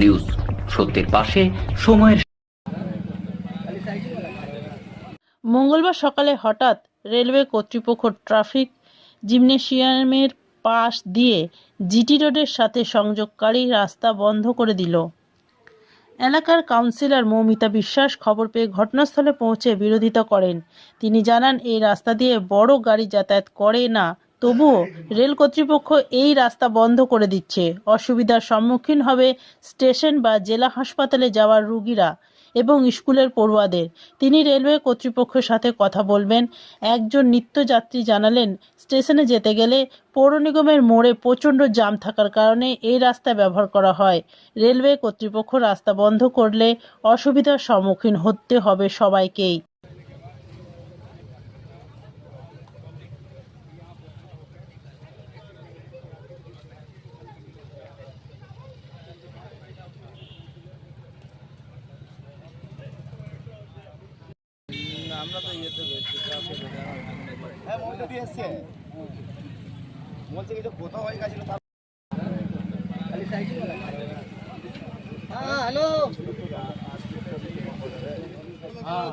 News সত্যের পাশে সময়ের মঙ্গলবার সকালে হঠাৎ রেলওয়ে কর্তৃপক্ষ ট্রাফিক জিমনেশিয়ামের পাশ দিয়ে জিটি রোডের সাথে সংযোগকারী রাস্তা বন্ধ করে দিল। এলাকার কাউন্সিলর মৌমিতা বিশ্বাস খবর পেয়ে ঘটনাস্থলে পৌঁছে বিরোধিতা করেন। তিনি জানান, এই রাস্তা দিয়ে বড় গাড়ি যাতায়াত করে না তবুও রেল কর্তৃপক্ষ এই রাস্তা বন্ধ করে দিচ্ছে। অসুবিধার সম্মুখীন হবে স্টেশন বা জেলা হাসপাতালে যাওয়ার রুগীরা এবং স্কুলের পড়ুয়াদের। তিনি রেলওয়ে কর্তৃপক্ষের সাথে কথা বলবেন। একজন নিত্যযাত্রী জানালেন, স্টেশনে যেতে গেলে পৌর নিগমের মোড়ে প্রচণ্ড জাম থাকার কারণে এই রাস্তা ব্যবহার করা হয়। রেলওয়ে কর্তৃপক্ষ রাস্তা বন্ধ করলে অসুবিধার সম্মুখীন হতে হবে সবাইকেই। হ্যাঁ মহিলা দিয়ে এসছে। বলছে কিছু কোথাও হয়ে গেছিল হ্যাঁ হ্যালো।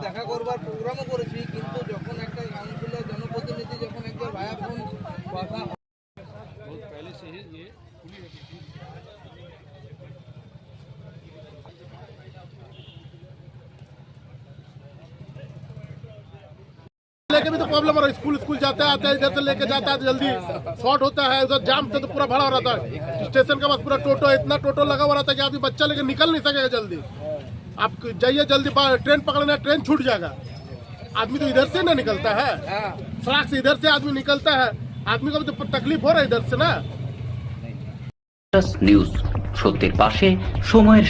দেখা করবার প্রোগ্রামও করেছি। लेके भी तो प्रॉब्लम हो रहा है स्कूल स्कूल जाते आते हैं इधर से लेके जाता है जल्दी शॉर्ट होता है उधर जाम से तो पूरा भरा हो रहता है स्टेशन के पास पूरा टोटो इतना टोटो लगा हुआ रहता है कि आदमी बच्चा लेके निकल नहीं सकेगा जल्दी आप जाइए जल्दी बा- ट्रेन पकड़ना है, ट्रेन छूट जाएगा आदमी तो इधर से ना निकलता है सड़क से इधर से आदमी निकलता है आदमी को भी तो तकलीफ हो रहा है इधर से ना নিউজ সত্যের পাশে সময়ের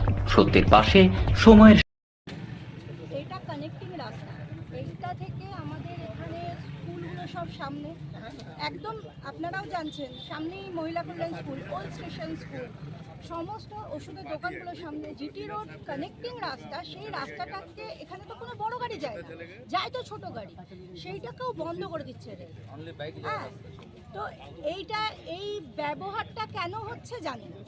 সত্যের পাশে সময়ের এটা কানেক্টিং রাস্তা। এইটা থেকে আমাদের এখানে স্কুলগুলো সব সামনে। একদম আপনারাও জানছেন, সামনেই মহিলা কল্যাণ স্কুল ওল্ড স্টেশন স্কুল সমস্ত ওষুধের দোকানগুলোর সামনে। জিটি রোড কানেক্টিং রাস্তা, সেই রাস্তাটাকে এখানে তো কোনো বড় গাড়ি যায় না। যায় তো ছোট গাড়ি। সেইটাকেও বন্ধ করে দিচ্ছে রে। হ্যাঁ তো এইটা এই ব্যবহারটা কেন হচ্ছে জানি না।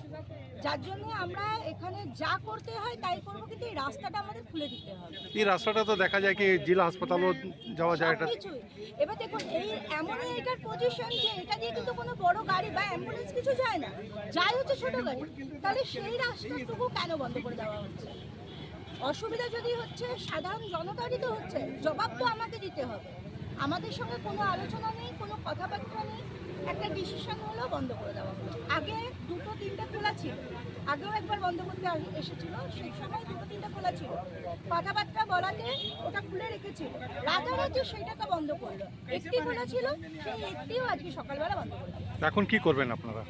যার জন্য আমরা এখানে যা করতে হয় তাই করব কিন্তু এই রাস্তাটা আমাদের খুলে দিতে হবে। এই রাস্তাটা তো দেখা যায় কি জেলা হাসপাতালও যাওয়া যায় সবকিছুই। এবার দেখুন এই এমনই এটার পজিশন যে এটা দিয়ে কিন্তু কোনো বড় গাড়ি বা অ্যাম্বুলেন্স কিছু যায় না। যাই হচ্ছে ছোট গাড়ি। তাহলে সেই রাস্তাটুকু কেন বন্ধ করে দেওয়া হচ্ছে? অসুবিধা যদি হচ্ছে সাধারণ জনতারই তো হচ্ছে জবাব তো আমাকে দিতে হবে। আমাদের সঙ্গে কোনো আলোচনা নেই কোনো কথাবার্তা নেই। একটা ডিসিশন হলো বন্ধ করে দেওয়া। হলো আগে দুটো তিনটে খোলা ছিল। আগেও একবার বন্ধ করতে এসেছিল সেই সময় দুটো তিনটে খোলা ছিল। কথাবার্তা বলাতে ওটা খুলে রেখেছিল। রাতারাতি সেইটাকে বন্ধ করল। একটি খোলা ছিল সেই একটিও আজকে সকালবেলা বন্ধ করে দিল এখন কি করবেন আপনারা?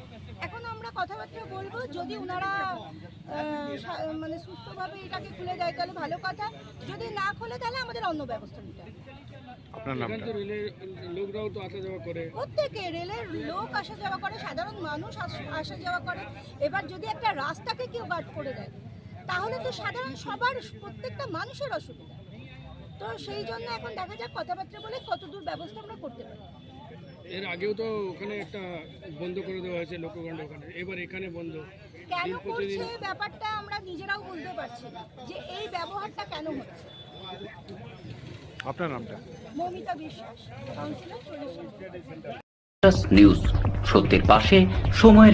এখন আমরা কথাবার্তা বলব। যদি ওনারা মানে সুস্থভাবে এটাকে খুলে দেয় তাহলে ভালো কথা। যদি না খুলে তাহলে আমাদের অন্য ব্যবস্থা নিতে হবে। আপনার নামটা? লোকরাও তো আসা যাওয়া করে। প্রত্যেকে রেলের লোক আসা যাওয়া করে সাধারণ মানুষ আসা যাওয়া করে। এবার যদি একটা রাস্তাকে কেউ গার্ড করে দেয় তাহলে তো সাধারণ সবার প্রত্যেকটা মানুষের অসুবিধা। তো সেই জন্য এখন দেখা যাক কথাবার্তা বলে কতদূর ব্যবস্থা আমরা করতে পারি। এর আগেও তো ওখানে একটা বন্ধ করে দেওয়া হয়েছে লোকগণ্ড ওখানে। এবার এখানে বন্ধ। কেন করছে ব্যাপারটা আমরা নিজেরাও বুঝতে পারছি না যে এই ব্যবহারটা কেন হচ্ছে। আপনার নামটা? মমিতা বিশ্বাস কাউন্সিলর নিউজ সত্যের পাশে সময়ের